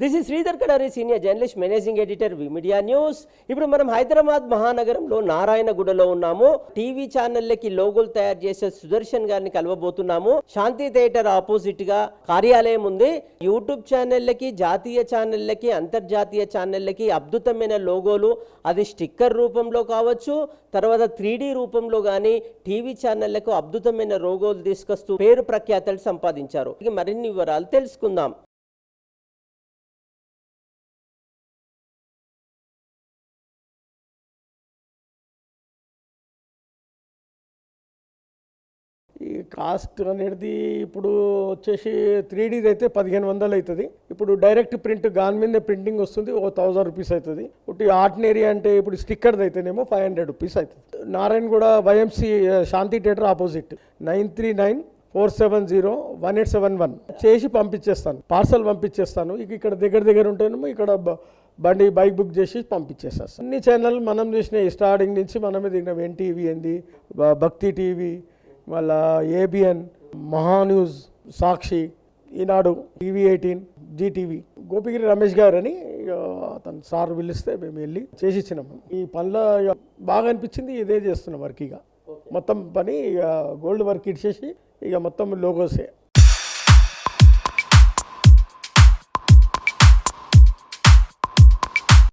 This is Sridhar Kadari senior journalist managing editor media news ఇప్పుడు మనం హైదరాబాద్ మహానగరంలో నారాయణగూడలో ఉన్నాము. టీవీ ఛానళ్ళకి లోగోలు తయారు చేసే సుదర్శన్ గారిని కలవబోతున్నాము. శాంతి థియేటర్ ఆపోజిట్గా కార్యాలయం ఉంది. యూట్యూబ్ ఛానళ్ళకి జాతీయ ఛానళ్ళకి అంతర్జాతీయ ఛానళ్ళకి అద్భుతమైన లోగోలు. అది స్టిక్కర్ రూపంలో కావచ్చు తర్వాత త్రీ రూపంలో కానీ టీవీ ఛానళ్ళకు అద్భుతమైన లోగోలు తీసుకొస్తూ పేరు ప్రఖ్యాతలు సంపాదించారు. మరిన్ని వివరాలు తెలుసుకుందాం. ఈ కాస్ట్ అనేది ఇప్పుడు వచ్చేసి త్రీడీది అయితే పదిహేను వందలు అవుతుంది. ఇప్పుడు డైరెక్ట్ ప్రింట్ గాన్ మీద ప్రింటింగ్ వస్తుంది ఓ థౌజండ్ రూపీస్ అవుతుంది. ఇప్పుడు ఆర్డినరీ అంటే ఇప్పుడు స్టిక్కర్ది అయితేనేమో ఫైవ్ హండ్రెడ్ రూపీస్ అవుతుంది. Narayanaguda YMCA Shanti theatre opposite nine three nine four seven zero one eight seven one చేసి పంపించేస్తాను. పార్సల్ పంపించేస్తాను. ఇక ఇక్కడ దగ్గర దగ్గర ఉంటేనేమో ఇక్కడ బ- బండి బైక్ బుక్ చేసి పంపించేస్తాను అన్ని ఛానల్ మనం చూసిన స్టార్టింగ్ నుంచి మనమే దిగినాం ఎన్టీవీ ఏంది? భక్తి టీవీ మళ్ళా ABN Mahaa News Sakshi Eenadu TV eighteen Zee TV Gopigiri Ramesh garu అని అతను సార్ పిలిస్తే మేము వెళ్ళి చేసి ఇచ్చినాము ఈ పనిలో ఇక బాగా అనిపించింది ఇదే చేస్తున్నాం వర్క్ ఇక. మొత్తం పని ఇక గోల్డ్ వర్క్ ఇచ్చేసి ఇక మొత్తం లోగోసే.